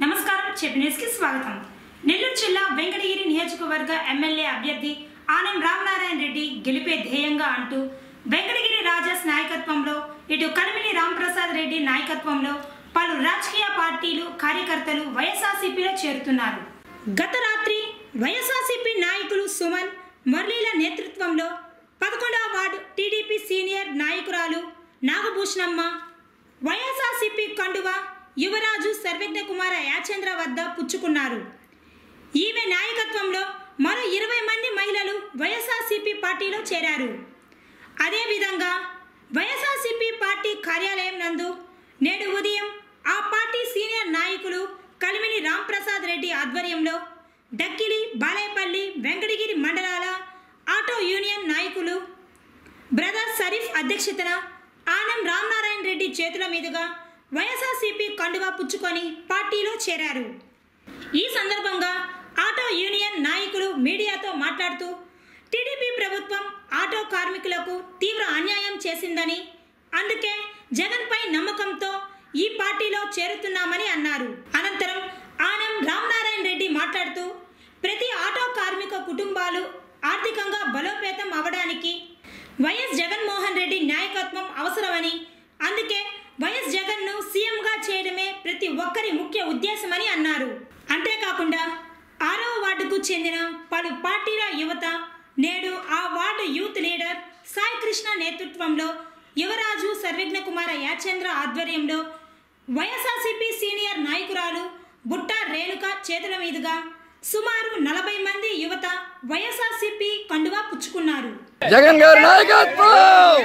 నమస్కారం చెప్పి కి స్వాగతం. నెల్లూరు జిల్లా వెంకటగిరి నియోజకవర్గ ఎమ్మెల్యే అభ్యర్థి ఆనం రామనారాయణ రెడ్డి గెలిపే ధ్యేయంగా అంటూ వెంకటగిరి రాజాస్ నాయకత్వంలో ఇటు కనిమిని రాంప్రసాద్ రెడ్డి నాయకత్వంలో పలు రాజకీయ పార్టీలు కార్యకర్తలు వైఎస్ఆర్సీపీలో చేరుతున్నారు. గత రాత్రి వైఎస్ఆర్సీపీ నాయకులు సుమన్ మురళీల నేతృత్వంలో పదకొండవ వార్డు టీడీపీ సీనియర్ నాయకురాలు నాగభూషణమ్మ వైఎస్ఆర్సీపీ కండువ యువరాజు సర్వజ్ఞ కుమార యాచంద్ర వద్ద పుచ్చుకున్నారు. ఈమె నాయకత్వంలో మరో ఇరవై మంది మహిళలు వైఎస్ఆర్సీపీ పార్టీలో చేరారు. అదేవిధంగా వైఎస్ఆర్సీపీ పార్టీ కార్యాలయం నందు నేడు ఉదయం ఆ పార్టీ సీనియర్ నాయకులు కలిమిని రాంప్రసాద్ రెడ్డి ఆధ్వర్యంలో డక్కిలి బాలేపల్లి వెంకటగిరి మండలాల ఆటో యూనియన్ నాయకులు బ్రదర్ షరీఫ్ అధ్యక్షతన ఆనం రామనారాయణ రెడ్డి చేతుల మీదుగా వైఎస్ఆర్సీపీ కండువా పుచ్చుకొని పార్టీలో చేరారు. ఈ సందర్భంగా ఆటో యూనియన్ నాయకులు మీడియాతో మాట్లాడుతూ టీడీపీ ప్రభుత్వం ఆటో కార్మికులకు తీవ్ర అన్యాయం చేసిందని అందుకే జగన్పై నమ్మకంతో ఈ పార్టీలో చేరుతున్నామని అన్నారు. అనంతరం ఆనం రామనారాయణ రెడ్డి మాట్లాడుతూ ప్రతి ఆటో కార్మిక కుటుంబాలు ఆర్థికంగా బలోపేతం అవడానికి వైఎస్ జగన్మోహన్ రెడ్డి నాయకత్వం అవసరమని అందుకే వైఎస్ జగన్ను సీఎంగా చేయడమే ప్రతి ఒక్కరి ముఖ్య ఉద్దేశమని అన్నారు. అంతేకాకుండా ఆరో వార్డుకు చెందిన పలు పార్టీల యువత నేడు ఆ ward youth leader Sai Krishna నేతృత్వంలో యువరాజు సర్వజ్ఞ కుమార యాచంద్ర ఆధ్వర్యంలో వైఎస్ఆర్సీపీ సీనియర్ నాయకురాలు బుట్టా రేణుక చేతుల మీదుగా సుమారు నలభై మంది యువత వైఎస్ఆర్సీపీ కండువా పుచ్చుకున్నారు. జగన్ గారి నాయకత్వం!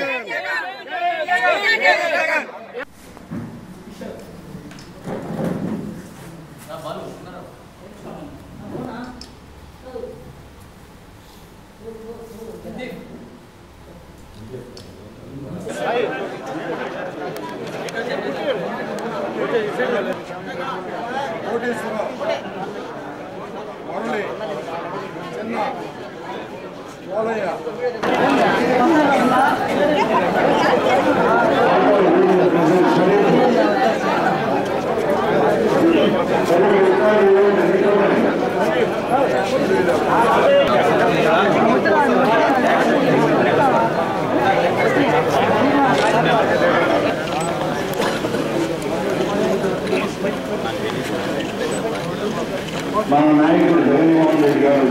మన నాయకుడు జగన్మోహన్ రెడ్డి గారు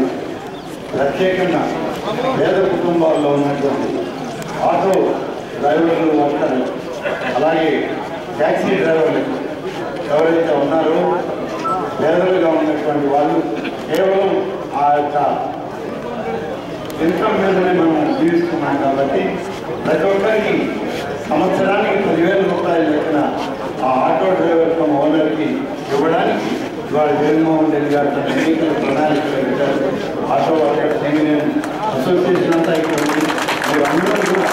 ప్రత్యేకంగా పేద కుటుంబాల్లో ఉన్నటువంటి ఆటో డ్రైవర్లు ఉంటారు అలాగే ట్యాక్సీ డ్రైవర్లు ఎవరైతే ఉన్నారో పేదలుగా ఉన్నటువంటి వాళ్ళు కేవలం ఆ యొక్క ఇన్కమ్ మీదనే మనం జీవిస్తున్నాం కాబట్టి ప్రతి ఒక్కరికి సంవత్సరానికి పదివేల రూపాయలు ఇవాళ జగన్మోహన్ రెడ్డి గారు తన ఎన్నికల ప్రణాళిక ఆటో వర్కర్స్ యూనియన్ అసోసియేషన్ అంతా ఇక్కడ ఉంది. మీరు అందరూ కూడా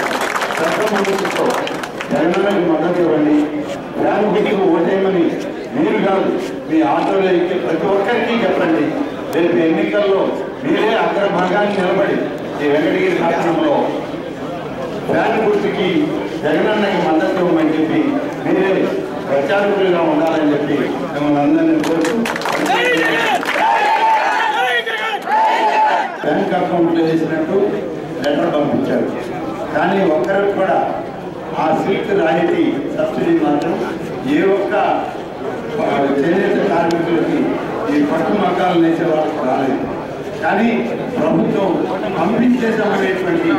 సర్వమనసుతో జగనానికి మద్దతు ఇవ్వండి. వ్యాన్ గుర్తుకు ఓటేయమని మీరు కాదు మీ ఆటోలో ఎక్కి ప్రతి ఒక్కరికి చెప్పండి. రేపు ఎన్నికల్లో మీరే అగ్రభాగాన్ని నిలబడి ఈ వెంకటగిరి పట్టణంలో ఫ్యాన్ గుర్తుకి జగనన్నకి మద్దతు ఇవ్వమని చెప్పి మీరే ప్రచారకులుగా ఉండాలని చెప్పి మిమ్మల్ని అందరినీ కోరుతూ బ్యాంక్ అకౌంట్లో వేసినట్టు లెటర్ పంపించారు. కానీ ఒక్కరికి కూడా ఆ సిల్క్ రాయితీ సబ్సిడీ మాత్రం ఏ ఒక్క చేనేత కార్మికులకి ఈ పట్టు మగ్గాలు నేసే వాళ్ళకి రాలేదు. కానీ ప్రభుత్వం పంపించేసామనేటువంటి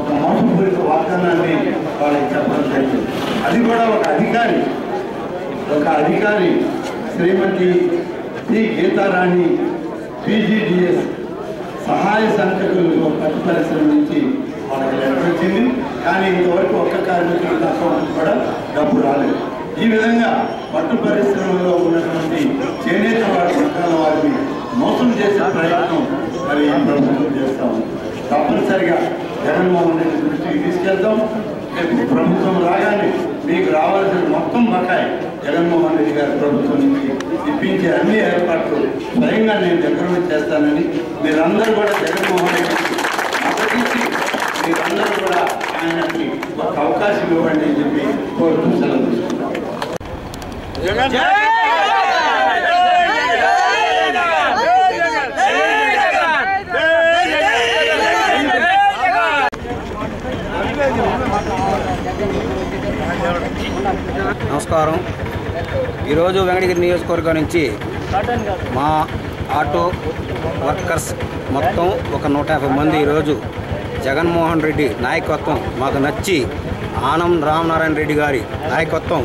ఒక మోసపూరిత వాగ్దానాన్ని వాళ్ళకి చెప్పడం జరిగింది. అది కూడా ఒక అధికారి ఒక అధికారి శ్రీమతి టి. గీతారాణి పీజీడిఎస్ సహాయ సంతకులు పట్టు పరిశ్రమ నుంచి వాళ్ళకి లెటర్ వచ్చింది. కానీ ఇంతవరకు ఒక్క కార్మికుల అకౌంట్ కూడా డబ్బు రాలేదు. ఈ విధంగా పట్టు పరిశ్రమలో ఉన్నటువంటి చేనేత వారి వర్గాల వారిని మోసం చేసే ప్రయత్నం మరి ఈ ప్రభుత్వం చేస్తా తప్పనిసరిగా జగన్మోహన్ రెడ్డి దృష్టికి తీసుకెళ్తాం. ప్రభుత్వం రాగానే మీకు రావాలి మొత్తం జగన్మోహన్ రెడ్డి గారి ప్రభుత్వం నుంచి ఇప్పించే అన్ని ఏర్పాట్లు స్వయంగా నేను దగ్గర చేస్తానని మీరందరూ కూడా జగన్మోహన్ రెడ్డి మద్దతిచ్చి మీరందరూ కూడా ఆయనకి ఒక అవకాశం ఇవ్వండి అని చెప్పి కోరుతూ సెలవు తీసుకుంటాం ఈరోజు వెంకటగిరి నియోజకవర్గం నుంచి మా ఆటో వర్కర్స్ మొత్తం ఒక నూట యాభై మంది ఈరోజు జగన్మోహన్ రెడ్డి నాయకత్వం మాకు నచ్చి ఆనం రామనారాయణ రెడ్డి గారి నాయకత్వం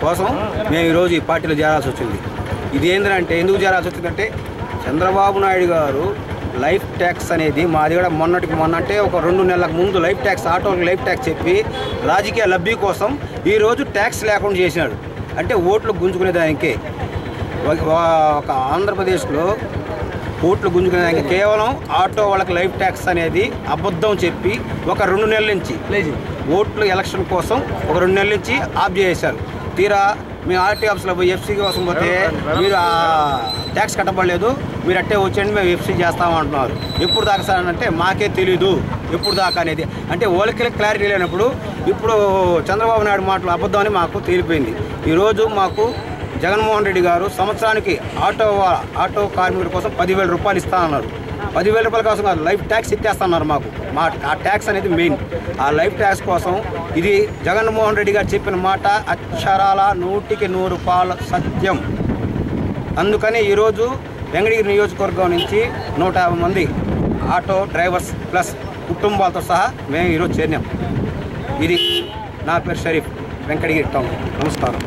కోసం మేము ఈరోజు ఈ పార్టీలో చేరాల్సి వచ్చింది. ఇది ఏంటంటే ఎందుకు చేరాల్సి వచ్చిందంటే చంద్రబాబు నాయుడు గారు లైఫ్ ట్యాక్స్ అనేది మాది కూడా మొన్నటికి మొన్న అంటే ఒక రెండు నెలలకు ముందు లైఫ్ ట్యాక్స్ ఆటోలకు లైఫ్ ట్యాక్స్ చెప్పి రాజకీయ లబ్ధి కోసం ఈరోజు ట్యాక్స్ లేకుండా చేసినాడు. అంటే ఓట్లు గుంజుకునే దానికే. ఒక- ఆంధ్రప్రదేశ్లో ఓట్లు గుంజుకునేదానికి కేవలం ఆటో వాళ్ళకి లైఫ్ ట్యాక్స్ అనేది అబద్ధం చెప్పి ఒక రెండు నెలల నుంచి ఓట్లు ఎలక్షన్ కోసం ఒక రెండు నెలల నుంచి ఆఫ్ చేశారు. తీరా మేము ఆర్టీ ఆఫీస్లో పోయి ఎఫ్సీ కోసం పోతే మీరు ట్యాక్స్ కట్టబడలేదు. మీరు అట్టే వచ్చేయండి మేము ఎఫ్సీ చేస్తామంటున్నారు. ఎప్పుడు దాకా సార్ అంటే మాకే తెలీదు. ఎప్పుడు దాకా అనేది. అంటే వాళ్ళకి క్లారిటీ లేనప్పుడు ఇప్పుడు చంద్రబాబు నాయుడు మాటలు అబద్ధం అని మాకు తేలిపోయింది. ఈరోజు మాకు జగన్మోహన్ రెడ్డి గారు సంవత్సరానికి ఆటో ఆటో కార్మికుల కోసం పదివేల రూపాయలు ఇస్తానన్నారు పదివేల రూపాయల కోసం కాదు లైఫ్ ట్యాక్స్ ఇచ్చేస్తున్నారు మాకు. మా ఆ ట్యాక్స్ అనేది మెయిన్. ఆ లైఫ్ ట్యాక్స్ కోసం ఇది జగన్మోహన్ రెడ్డి గారు చెప్పిన మాట అక్షరాల నూటికి నూరు రూపాయల సత్యం. అందుకని ఈరోజు వెంకటగిరి నియోజకవర్గం నుంచి నూట యాభై మంది ఆటో డ్రైవర్స్ ప్లస్ కుటుంబాలతో సహా మేము ఈరోజు చేరినాం. ఇది నా పేరు షరీఫ్ వెంకటగిరి టౌన్. నమస్కారం.